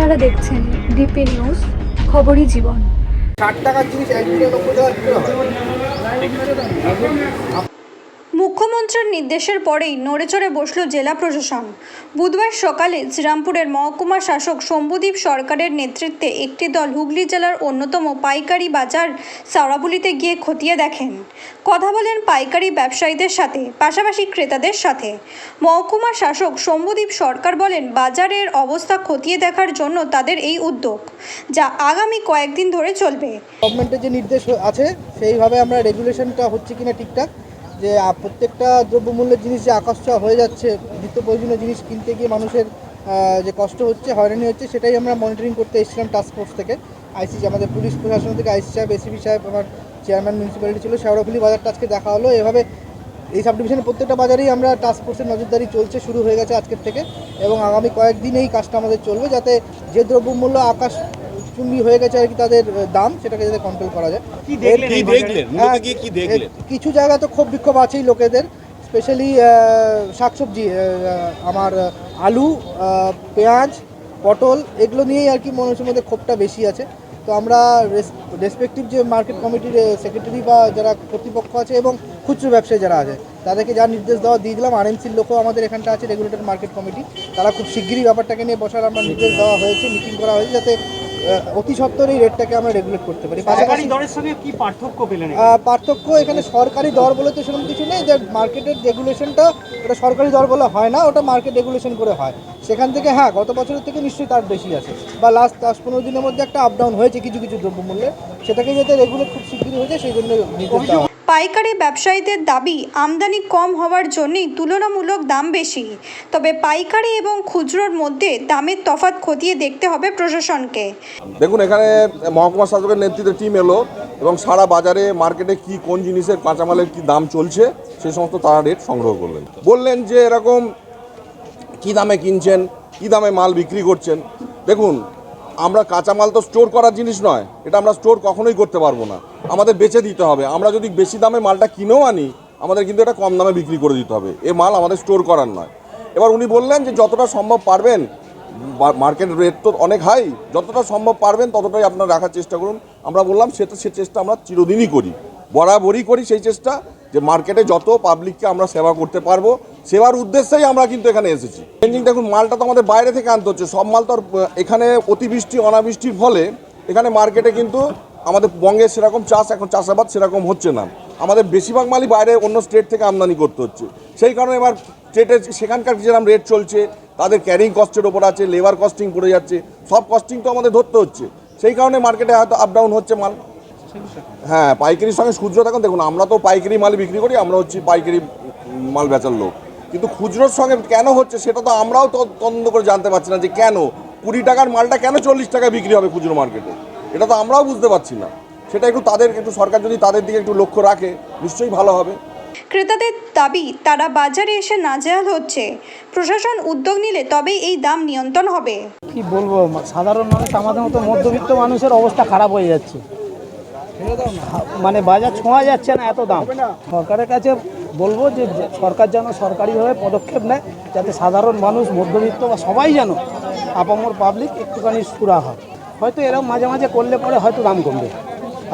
আপনারা দেখছেন DP news খবরই জীবন। ষাট টাকার জিনিস একদিনে নব্বই টাকা কি হয়। মুখ্যমন্ত্রীর নির্দেশের পরেই নড়েচড়ে বসল জেলা প্রশাসন। বুধবার সকালে শ্রীরামপুরের মহকুমা শাসক শম্ভুদীপ সরকারের নেতৃত্বে একটি দল হুগলি জেলার অন্যতম পাইকারি বাজার সাওড়াবুলিতে গিয়ে খতিয়ে দেখেন। কথা বলেন পাইকারি ব্যবসায়ীদের সাথে, পাশাপাশি ক্রেতাদের সাথে। মহকুমা শাসক শম্ভুদীপ সরকার বলেন, বাজারের অবস্থা খতিয়ে দেখার জন্য তাদের এই উদ্যোগ, যা আগামী কয়েকদিন ধরে চলবে। গভর্নমেন্টের যে নির্দেশ আছে, সেইভাবে আমরা রেগুলেশনটা হচ্ছে কিনা ঠিকঠাক যে প্রত্যেকটা দ্রব্যমূল্যের জিনিস যে ছোঁয়া হয়ে যাচ্ছে। নিত্য প্রয়োজনীয় জিনিস কিনতে গিয়ে মানুষের যে কষ্ট হচ্ছে, হয়রানি হচ্ছে, সেটাই আমরা মনিটরিং করতে এসেছিলাম টাস্ক ফোর্স থেকে। আইসিসি আমাদের পুলিশ প্রশাসন থেকে আইসি সাহেব এসিপি সাহেব, আমার চেয়ারম্যান মিউনিসিপ্যালিটি ছিল শেওড়াফুলি বাজারটা আজকে দেখা হলো। এভাবে এই সাব ডিভিশনের প্রত্যেকটা বাজারেই আমরা টাস্ক ফোর্সের নজরদারি চলছে, শুরু হয়ে গেছে আজকের থেকে। এবং আগামী কয়েকদিন এই কাজটা আমাদের চলবে, যাতে যে দ্রব্যমূল্য আকাশ চুম্বি হয়ে গেছে আর কি তাদের দাম সেটাকে যাতে কন্ট্রোল করা যায়। কি দেখলেন এর- এই মূলত গিয়ে কি দেখলেন? কিছু জায়গা তো ক্ষোভ বিক্ষোভ আছেই লোকেদের স্পেশালি শাকসবজি আমার আলু পেঁয়াজ পটল এগুলো নিয়েই আর কি মানুষের মধ্যে ক্ষোভটা বেশি আছে। তো আমরা রেসপেক্টিভ যে মার্কেট কমিটির সেক্রেটারি বা যারা কর্তৃপক্ষ আছে এবং খুচরো ব্যবসায়ী যারা আছে তাদেরকে যা নির্দেশ দেওয়া দিয়ে দিলাম আরএমসির লোকও আমাদের এখানটা আছে রেগুলেটর মার্কেট কমিটি তারা খুব শিগগিরই ব্যাপারটাকে নিয়ে বসার আমরা নির্দেশ দেওয়া হয়েছে মিটিং করা হয়েছে যাতে অতি সত্বর এই রেটটাকে আমরা রেগুলেট করতে পারি। পাশাপাশি দরের সঙ্গে কি পার্থক্য পেলেন পার্থক্য এখানে সরকারি দর বলে তো সেরকম কিছু নেই যে মার্কেটের রেগুলেশনটা ওটা সরকারি দর বলে হয় না ওটা মার্কেট রেগুলেশন করে হয়। সেখান থেকে হ্যাঁ গত বছরের থেকে নিশ্চয়ই তার বেশি আছে। বা লাস্ট দশ পনেরো দিনের মধ্যে একটা আপ ডাউন হয়েছে কিছু কিছু দ্রব্যমূল্যে সেটাকে যাতে রেগুলেট খুব শিগগিরই হয়েছে সেই জন্য। পাইকারি ব্যবসায়ীদের দাবি আমদানি কম হওয়ার জন্যই তুলনামূলক দাম বেশি। তবে পাইকারি এবং খুচরোর মধ্যে দামের তফাৎ খতিয়ে দেখতে হবে প্রশাসনকে। দেখুন, এখানে মহকুমা শাসকের নেতৃত্বে টিম এলো এবং সারা বাজারে মার্কেটে কি, কোন জিনিসের কাঁচামালের কি দাম চলছে সেই সমস্ত তারা রেট সংগ্রহ করলেন। বললেন যে এরকম কি দামে কিনছেন, কি দামে মাল বিক্রি করছেন। দেখুন আমরা কাঁচামাল তো স্টোর করার জিনিস নয়। এটা আমরা স্টোর কখনোই করতে পারব না। আমাদের বেচে দিতে হবে। আমরা যদি বেশি দামে মালটা কিনেও আনি, আমাদের কিন্তু এটা কম দামে বিক্রি করে দিতে হবে। এ মাল আমাদের স্টোর করার নয়। এবার উনি বললেন যে, যতটা সম্ভব পারবেন মার্কেট রেট তো অনেক হাই যতটা সম্ভব পারবেন, ততটাই আপনারা রাখার চেষ্টা করুন। আমরা বললাম সেটা সে চেষ্টা আমরা চিরদিনই করি। বরাবরই করি সেই চেষ্টা যে মার্কেটে যত পাবলিককে আমরা সেবা করতে পারব সেবার উদ্দেশ্যেই আমরা কিন্তু এখানে এসেছি। চেঞ্জিং দেখুন, মালটা তো আমাদের বাইরে থেকে আনতে হচ্ছে। সব মাল তো এখানে অতিবৃষ্টি, অনাবৃষ্টির ফলে এখানে মার্কেটে কিন্তু আমাদের বঙ্গে সেরকম চাষ, এখন চাষাবাদ সেরকম হচ্ছে না। আমাদের বেশিরভাগ মালই বাইরে অন্য স্টেট থেকে আমদানি করতে হচ্ছে। সেই কারণে এবার স্টেটে সেখানকার যেরকম রেট চলছে, তাদের ক্যারিং কস্টের ওপর আছে লেবার কস্টিং পড়ে যাচ্ছে, সব কস্টিং তো আমাদের ধরতে হচ্ছে। সেই কারণে মার্কেটে হয়তো আপ ডাউন হচ্ছে মাল। হ্যাঁ পাইকারির সঙ্গে খুচরো দেখুন দেখুন, আমরা তো পাইকারি মাল বিক্রি করি, আমরা হচ্ছি পাইকারি মাল বেচার লোক। কিন্তু খুচরোর সঙ্গে কেন হচ্ছে সেটা তো আমরাও তদন্ত করে জানতে পারছি না যে কেন? কুড়ি টাকার মালটা কেন চল্লিশ টাকায় বিক্রি হবে খুচরো মার্কেটে? এটা তো আমরাও বুঝতে পারছি না। সেটা একটু তাদের একটু সরকার যদি তাদের দিকে একটু লক্ষ্য রাখে নিশ্চয়ই ভালো হবে। ক্রেতাদের দাবি তারা বাজারে এসে নাজেহাল হচ্ছে। প্রশাসন উদ্যোগ নিলে তবেই এই দাম নিয়ন্ত্রণ হবে। কি বলব সাধারণ মানুষ আমাদের মতো মধ্যবিত্ত মানুষের অবস্থা খারাপ হয়ে যাচ্ছে। মানে বাজার ছোঁয়া যাচ্ছে না এত দাম। সরকারের কাছে বলব যে সরকার যেন সরকারিভাবে পদক্ষেপ নেয়, যাতে সাধারণ মানুষ, মধ্যবিত্ত বা সবাই যেন আপামর পাবলিক একটুখানি সুরা হয়। হয়তো এরকম মাঝে মাঝে করলে পরে হয়তো দাম কমবে।